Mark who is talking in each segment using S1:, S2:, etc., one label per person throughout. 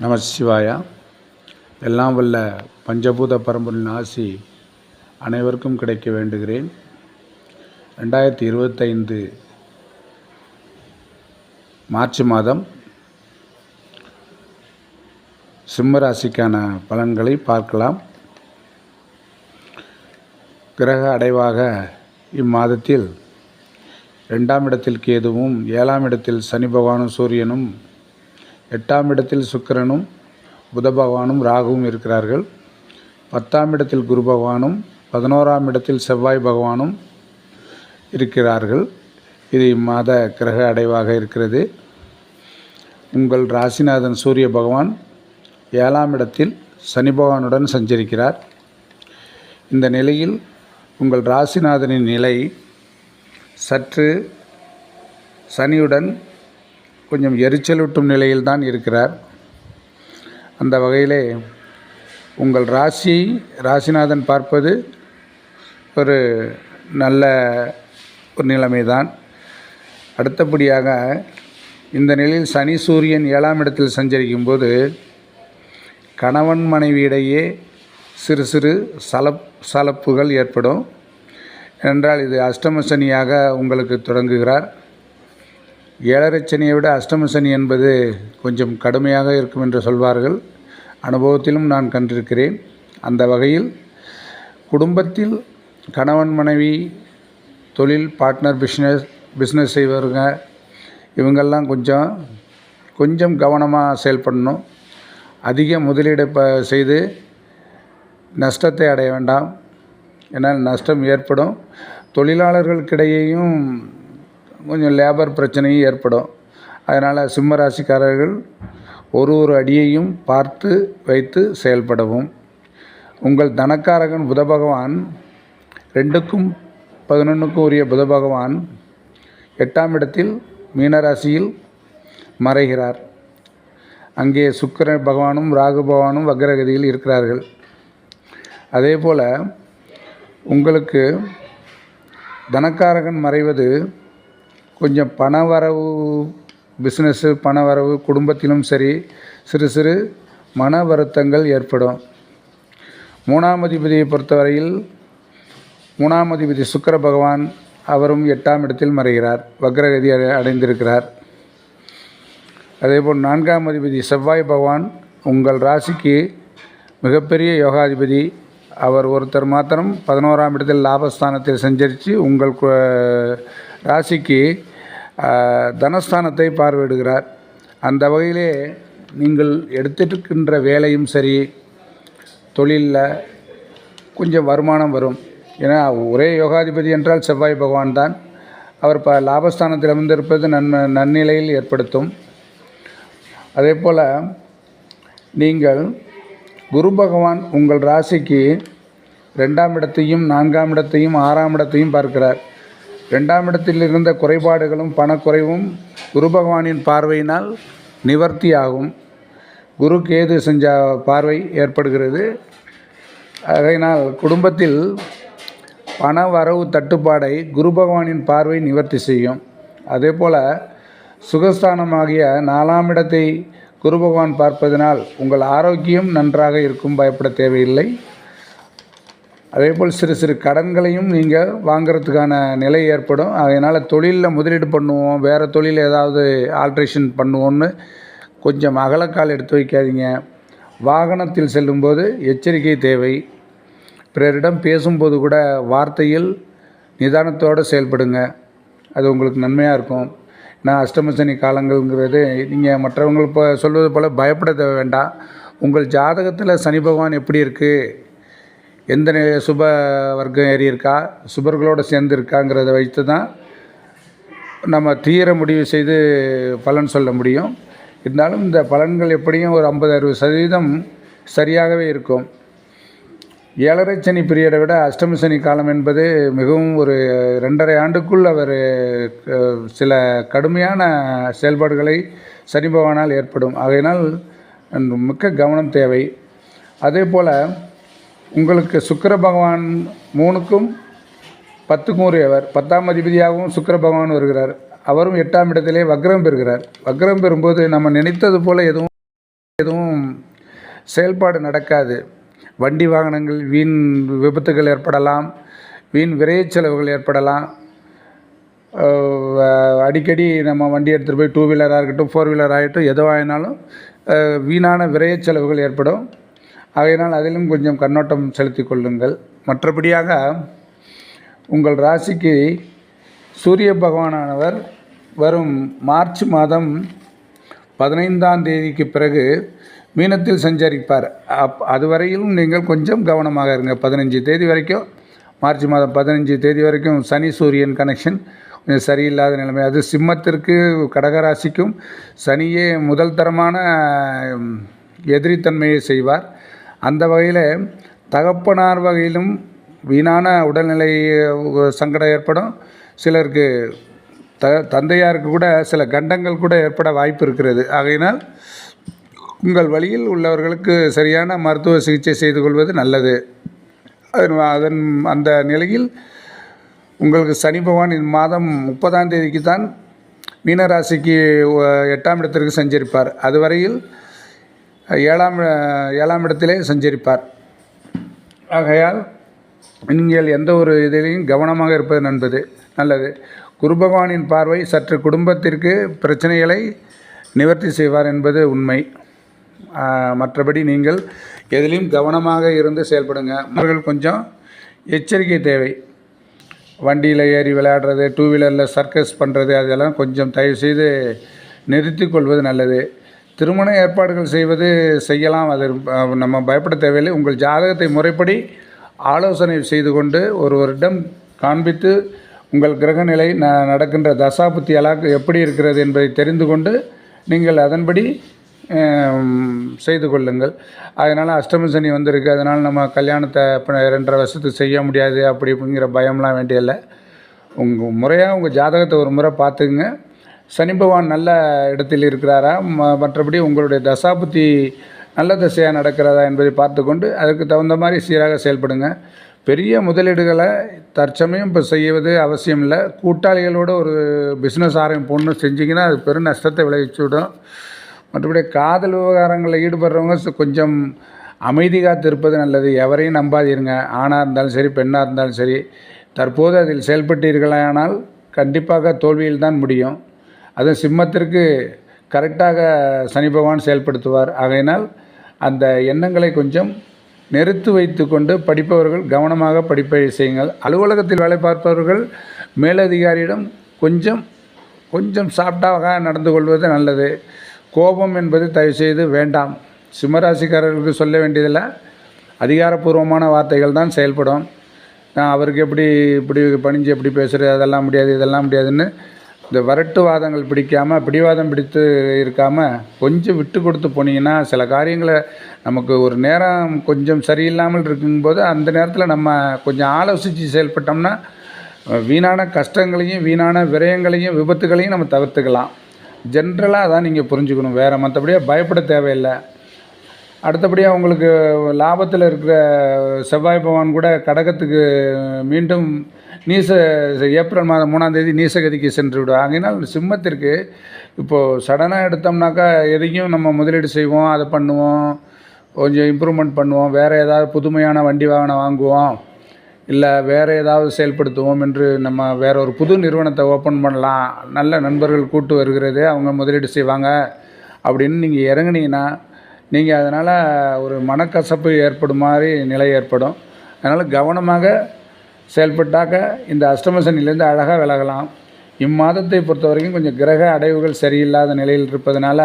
S1: நம சிவாயா. எல்லாம் வல்ல பஞ்சபூத பரம்பரின் ஆசி அனைவருக்கும் கிடைக்க வேண்டுகிறேன். ரெண்டாயிரத்தி இருபத்தைந்து மார்ச் மாதம் சிம்ம ராசிக்கான பலன்களை பார்க்கலாம். கிரக அடைவாக இம்மாதத்தில் ரெண்டாம் இடத்தில் கேதுவும் ஏழாம் இடத்தில் சனி பகவானும் சூரியனும் எட்டாம் இடத்தில் சுக்கிரனும் புத பகவானும் ராகுவும் இருக்கிறார்கள். பத்தாம் இடத்தில் குரு பகவானும் பதினோராம் இடத்தில் செவ்வாய் பகவானும் இருக்கிறார்கள். இது இம்மாத கிரக அடைவாக இருக்கிறது. உங்கள் ராசிநாதன் சூரிய பகவான் ஏழாம் இடத்தில் சனி பகவானுடன் சஞ்சரிக்கிறார். இந்த நிலையில் உங்கள் ராசிநாதனின் நிலை சற்று சனியுடன் கொஞ்சம் எரிச்சலூட்டும் நிலையில் தான் இருக்கிறார். அந்த வகையிலே உங்கள் ராசி ராசிநாதன் பார்ப்பது ஒரு நல்ல ஒரு நிலைமை தான் அடுத்தபடியாக இந்த நிலையில் சனி சூரியன் ஏழாம் இடத்தில் சஞ்சரிக்கும் போது கணவன் மனைவியிடையே சிறு சிறு சலப் சலப்புகள் ஏற்படும். என்றால் இது அஷ்டம சனியாக உங்களுக்கு தொடங்குகிறார். ஏழரை சனியை விட அஷ்டம சனி என்பது கொஞ்சம் கடுமையாக இருக்கும் என்று சொல்வார்கள். அனுபவத்திலும் நான் கண்டிருக்கிறேன். அந்த வகையில் குடும்பத்தில் கணவன் மனைவி தொழில் பார்ட்னர் பிஸ்னஸ் பிஸ்னஸ் செய்வருங்க இவங்கெல்லாம் கொஞ்சம் கொஞ்சம் கவனமாக செயல்படணும். அதிக முதலீடு ப செய்து நஷ்டத்தை அடைய வேண்டாம். ஏன்னால் நஷ்டம் ஏற்படும். தொழிலாளர்களுக்கிடையேயும் கொஞ்சம் லேபர் பிரச்சனையும் ஏற்படும். அதனால் சிம்ம ராசிக்காரர்கள் ஒரு ஒரு அடியையும் பார்த்து வைத்து செயல்படவும். உங்கள் தனக்காரகன் புத பகவான் ரெண்டுக்கும் பதினொன்றுக்கும் உரிய புத பகவான் எட்டாம் இடத்தில் மீனராசியில் மறைகிறார். அங்கே சுக்கிர பகவானும் ராகு பகவானும் வக்ரகதியில் இருக்கிறார்கள். அதே போல் உங்களுக்கு தனக்காரகன் மறைவது கொஞ்சம் பண வரவு பிஸ்னஸ்ஸு பண வரவு குடும்பத்திலும் சரி சிறு சிறு மன வருத்தங்கள் ஏற்படும். மூணாம் அதிபதியை பொறுத்தவரையில் மூணாம் அதிபதி சுக்கர பகவான் அவரும் எட்டாம் இடத்தில் மறைகிறார். வக்ரகதி அடைந்திருக்கிறார். அதேபோல் நான்காம் அதிபதி செவ்வாய் பகவான் உங்கள் ராசிக்கு மிகப்பெரிய யோகாதிபதி. அவர் ஒருத்தர் மாத்திரம் பதினோராம் இடத்தில் லாபஸ்தானத்தில் சஞ்சரித்து உங்கள் கு- ராசிக்கு தனஸ்தானத்தை பார்வையிடுகிறார். அந்த வகையிலே நீங்கள் எடுத்துட்டுருக்கின்ற வேலையும் சரி தொழிலில் கொஞ்சம் வருமானம் வரும். ஏன்னா ஒரே யோகாதிபதி என்றால் செவ்வாய் பகவான் தான். அவர் இப்போ லாபஸ்தானத்தில் அமர்ந்திருப்பது நன்மை நன்னிலையில் ஏற்படுத்தும். அதே போல் நீங்கள் குரு பகவான் உங்கள் ராசிக்கு ரெண்டாம் இடத்தையும் நான்காம் இடத்தையும் ஆறாம் இடத்தையும் பார்க்கிறார். ரெண்டாம் இடத்தில் இருந்த குறைபாடுகளும் பணக்குறைவும் குரு பகவானின் பார்வையினால் நிவர்த்தியாகும். குரு கேது செஞ்ச பார்வை ஏற்படுகிறது. ஆகையினால் குடும்பத்தில் பண வரவு தட்டுப்பாடை குரு பகவானின் பார்வை நிவர்த்தி செய்யும். அதே போல் சுகஸ்தானமாகிய நாலாம் இடத்தை குரு பகவான் பார்ப்பதனால் உங்கள் ஆரோக்கியம் நன்றாக இருக்கும் பயப்பட தேவையில்லை. அதே போல் சிறு சிறு கடன்களையும் நீங்கள் வாங்கிறதுக்கான நிலை ஏற்படும். அதனால் தொழிலில் முதலீடு பண்ணுவோம். வேறு தொழில் ஏதாவது ஆல்ட்ரேஷன் பண்ணுவோன்னு கொஞ்சம் அகலக்கால் எடுத்து வைக்காதீங்க. வாகனத்தில் செல்லும்போது எச்சரிக்கை தேவை. பிறரிடம் பேசும்போது கூட வார்த்தையில் நிதானத்தோடு செயல்படுங்க. அது உங்களுக்கு நன்மையாக இருக்கும். நான் அஷ்டமசனி காலங்கள்ங்கிறது நீங்கள் மற்றவங்க இப்போ சொல்வது போல் பயப்பட தேவை வேண்டாம். உங்கள் ஜாதகத்தில் சனி பகவான் எப்படி இருக்குது எந்த சுப வர்க்கம் ஏறி இருக்கா? சுபர்களோடு சேர்ந்து இருக்காங்கிறத வைத்து தான் நம்ம தீர முடிவு செய்து பலன் சொல்ல முடியும். இருந்தாலும் இந்த பலன்கள் எப்படியும் ஒரு ஐம்பது அறுபது சதவீதம் சரியாகவே இருக்கும். ஏழரை சனி பீரியடை விட அஷ்டம சனி காலம் என்பது மிகவும் ஒரு ரெண்டரை ஆண்டுக்குள் அவர் சில கடுமையான செயல்பாடுகளை சனி பகவானால் ஏற்படும். ஆகையினால் மிக்க கவனம் தேவை. அதே போல் உங்களுக்கு சுக்கர பகவான் மூணுக்கும் பத்துக்கும் உரியவர் பத்தாம் அதிபதியாகவும் சுக்கர பகவான் வருகிறார் அவரும் எட்டாம் இடத்திலே வக்ரம் பெறுகிறார். வக்ரம் பெறும்போது நம்ம நினைத்தது போல் எதுவும் எதுவும் செயல்பாடு நடக்காது. வண்டி வாகனங்கள் வீண் விபத்துகள் ஏற்படலாம். வீண் விரைய செலவுகள் ஏற்படலாம். அடிக்கடி நம்ம வண்டி எடுத்துகிட்டு போய் டூ வீலராக இருக்கட்டும் ஃபோர் வீலர் ஆகட்டும் எதுவாகினாலும் வீணான விரைய செலவுகள் ஏற்படும். ஆகையினால் அதிலும் கொஞ்சம் கண்ணோட்டம் செலுத்திக் கொள்ளுங்கள். மற்றபடியாக உங்கள் ராசிக்கு சூரிய பகவானானவர் வரும் மார்ச் மாதம் பதினைந்தாம் தேதிக்கு பிறகு மீனத்தில் சஞ்சரிப்பார். அப் அதுவரையிலும் நீங்கள் கொஞ்சம் கவனமாக இருங்க. பதினஞ்சு தேதி வரைக்கும் மார்ச் மாதம் பதினஞ்சு தேதி வரைக்கும் சனி சூரியன் கனெக்ஷன் கொஞ்சம் சரியில்லாத நிலைமை. அது சிம்மத்திற்கு கடகராசிக்கும் சனியே முதல் தரமான எதிரித்தன்மையை செய்வார். அந்த வகையில் தகப்பனார் வகையிலும் வீணான உடல்நிலை சங்கடம் ஏற்படும். சிலருக்கு த தந்தையாருக்கு கூட சில கண்டங்கள் கூட ஏற்பட வாய்ப்பு இருக்கிறது. ஆகையினால் உங்கள் வழியில் உள்ளவர்களுக்கு சரியான மருத்துவ சிகிச்சை செய்து கொள்வது நல்லது. அதன் அதன் அந்த நிலையில் உங்களுக்கு சனி பகவான் இந்த மாதம் முப்பதாம் தேதிக்கு தான் மீனராசிக்கு எட்டாம் இடத்திற்கு சஞ்சரிப்பார். அதுவரையில் ஏழாம் ஏழாம் இடத்திலே சஞ்சரிப்பார். ஆகையால் நீங்கள் எந்த ஒரு இதிலையும் கவனமாக இருப்பது நண்பது நல்லது. குரு பகவானின் பார்வை சற்று குடும்பத்திற்கு பிரச்சனைகளை நிவர்த்தி செய்வார் என்பது உண்மை. மற்றபடி நீங்கள் எதிலையும் கவனமாக இருந்து செயல்படுங்க. அவர்கள் கொஞ்சம் எச்சரிக்கை தேவை. வண்டியில் ஏறி விளையாடுறது டூ வீலரில் சர்க்கஸ் பண்ணுறது அதெல்லாம் கொஞ்சம் தயவுசெய்து நிறுத்தி கொள்வது நல்லது. திருமண ஏற்பாடுகள் செய்வது செய்யலாம். அது நம்ம பயப்பட தேவையில்லை. உங்கள் ஜாதகத்தை முறைப்படி ஆலோசனை செய்து கொண்டு ஒருவரிடம் காண்பித்து உங்கள் கிரகநிலை ந நடக்கின்ற தசாபுத்தி அலாக்கு எப்படி இருக்கிறது என்பதை தெரிந்து கொண்டு நீங்கள் அதன்படி செய்து கொள்ளுங்கள். அதனால் அஷ்டம சனி வந்திருக்கு. அதனால் நம்ம கல்யாணத்தை இப்போ ரெண்டரை வருஷத்துக்கு செய்ய முடியாது. அப்படி அப்படிங்கிற பயம்லாம் வேண்டியதில்லை. உங்கள் முறையாக உங்கள் ஜாதகத்தை ஒரு முறை பார்த்துக்குங்க. சனி பகவான் நல்ல இடத்தில் இருக்கிறாரா? ம மற்றபடி உங்களுடைய தசாபுத்தி நல்ல திசையாக நடக்கிறதா என்பதை பார்த்துக்கொண்டு அதுக்கு தகுந்த மாதிரி சீராக செயல்படுங்க. பெரிய முதலீடுகளை தற்சமயம் இப்போ செய்வது அவசியம் இல்லை. கூட்டாளிகளோட ஒரு பிஸ்னஸ் ஆரம்பிப்போம்னு செஞ்சிங்கன்னா அது பெரும் நஷ்டத்தை விளைவிச்சுவிடும் மற்றபடி காதல் விவகாரங்களில் ஈடுபடுறவங்க கொஞ்சம் அமைதி காத்து இருப்பது நல்லது. எவரையும் நம்பாதீருங்க. ஆணாக இருந்தாலும் சரி பெண்ணாக இருந்தாலும் சரி. தற்போது அதில் செயல்பட்டீர்களானால் கண்டிப்பாக தோல்வியில் தான் முடியும். அதுவும் சிம்மத்திற்கு கரெக்டாக சனி பகவான் செயல்படுத்துவார். ஆகையினால் அந்த எண்ணங்களை கொஞ்சம் நிறுத்து வைத்து கொண்டு படிப்பவர்கள் கவனமாக படிப்பை செய்யுங்கள். அலுவலகத்தில் வேலை பார்ப்பவர்கள் மேலதிகாரியிடம் கொஞ்சம் கொஞ்சம் சாஃப்டாக நடந்து கொள்வது நல்லது. கோபம் என்பது தயவுசெய்து வேண்டாம். சிம்மராசிக்காரர்களுக்கு சொல்ல வேண்டியதில்லை. அதிகாரப்பூர்வமான வார்த்தைகள் தான் செயல்படும். நான் அவருக்கு எப்படி இப்படி பணிஞ்சு எப்படி பேசுகிறது அதெல்லாம் முடியாது இதெல்லாம் முடியாதுன்னு இந்த வரட்டு வாதங்கள் பிடிக்காமல் பிடிவாதம் பிடித்து இருக்காமல் கொஞ்சம் விட்டு கொடுத்து போனீங்கன்னா சில காரியங்களை நமக்கு ஒரு நேரம் கொஞ்சம் சரியில்லாமல் இருக்கும்போது அந்த நேரத்தில் நம்ம கொஞ்சம் ஆலோசித்து செயல்பட்டோம்னா வீணான கஷ்டங்களையும் வீணான விரயங்களையும் விபத்துகளையும் நம்ம தவிர்த்துக்கலாம். ஜென்ரலாக அதான் நீங்கள் புரிஞ்சுக்கணும். வேறு மற்றபடியாக பயப்பட தேவையில்லை. அடுத்தபடியாக உங்களுக்கு லாபத்தில் இருக்கிற செவ்வாய் பகவான் கூட கடகத்துக்கு மீண்டும் நீச ஏப்ரல் மாதம் மூணாம் தேதி நீசகதிக்கு சென்று விடும் ஆகையினால் சிம்மத்திற்கு இப்போது சடனாக எடுத்தோம்னாக்கா எதையும் நம்ம முதலீடு செய்வோம் அதை பண்ணுவோம் கொஞ்சம் இம்ப்ரூவ்மெண்ட் பண்ணுவோம் வேறு ஏதாவது புதுமையான வண்டி வாகனம் வாங்குவோம் இல்லை வேறு ஏதாவது செயல்படுத்துவோம் என்று நம்ம வேற ஒரு புது நிறுவனத்தை ஓப்பன் பண்ணலாம் நல்ல நண்பர்கள் கூட்டு வருகிறது அவங்க முதலீடு செய்வாங்க அப்படின்னு நீங்கள் இறங்குனீங்கன்னா நீங்கள் அதனால் ஒரு மனக்கசப்பு ஏற்படும் மாதிரி நிலை ஏற்படும். அதனால் கவனமாக செயல்பட்டாக்க இந்த அஷ்டம சனிலேருந்து அழகாக விலகலாம். இம்மாதத்தை பொறுத்த வரைக்கும் கொஞ்சம் கிரக அடைவுகள் சரியில்லாத நிலையில் இருப்பதனால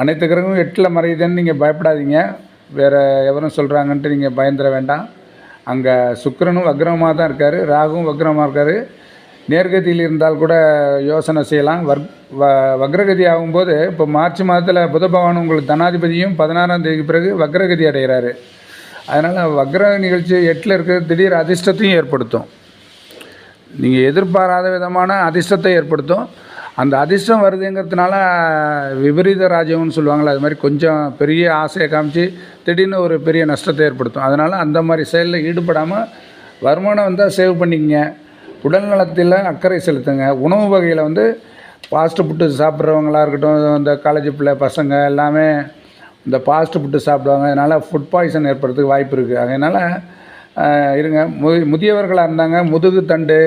S1: அனைத்து கிரகமும் எட்டில் மறையுதுன்னு நீங்கள் பயப்படாதீங்க. வேறு எவரும் சொல்கிறாங்கன்ட்டு நீங்கள் பயந்துட வேண்டாம். அங்கே சுக்கரனும் வக்ரமாக தான் இருக்கார் ராகுவும் வக்ரமாக இருக்கார். நேர்கதியில் இருந்தால் கூட யோசனை செய்யலாம். வர் வ வக்ரகதி ஆகும்போது இப்போ மார்ச் மாதத்தில் புத பகவான் உங்களுக்கு தனாதிபதியும் பதினாறாம் தேதிக்கு பிறகு வக்ரகதி அடைகிறாரு அதனால் வக்ர நிகழ்ச்சி எட்டில் இருக்கிற திடீர் அதிர்ஷ்டத்தையும் ஏற்படுத்தும். நீங்கள் எதிர்பாராத விதமான அதிர்ஷ்டத்தை ஏற்படுத்தும். அந்த அதிர்ஷ்டம் வருதுங்கிறதுனால விபரீத ராஜ்யம்னு சொல்லுவாங்களே அது மாதிரி கொஞ்சம் பெரிய ஆசையை காமிச்சு திடீர்னு ஒரு பெரிய நஷ்டத்தை ஏற்படுத்தும். அதனால் அந்த மாதிரி செயலில் ஈடுபடாமல் வருமானம் வந்தால் சேவ் பண்ணிக்கங்க. உடல் நலத்தில் அக்கறை செலுத்துங்க. உணவு வகையில் வந்து ஃபாஸ்ட்டு ஃபுட்டு சாப்பிட்றவங்களா இருக்கட்டும் இந்த காலேஜ் பிள்ளை பசங்க எல்லாமே இந்த ஃபாஸ்ட் ஃபுட்டு சாப்பிடுவாங்க. அதனால் ஃபுட் பாய்சன் ஏற்படுறதுக்கு வாய்ப்பு இருக்குது அதனால் இருங்க. மு முதியவர்களாக இருந்தாங்க முதுகு தண்டு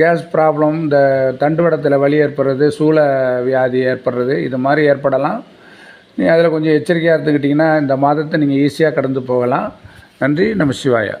S1: கேஸ் ப்ராப்ளம் இந்த தண்டுவடத்தில் வலி ஏற்படுறது சூள வியாதி ஏற்படுறது இது மாதிரி ஏற்படலாம். நீ அதில் கொஞ்சம் எச்சரிக்கையாக இருந்துக்கிட்டிங்கன்னா இந்த மாதத்தை நீங்கள் ஈஸியாக கடந்து போகலாம். நன்றி. நம்ம சிவாயா.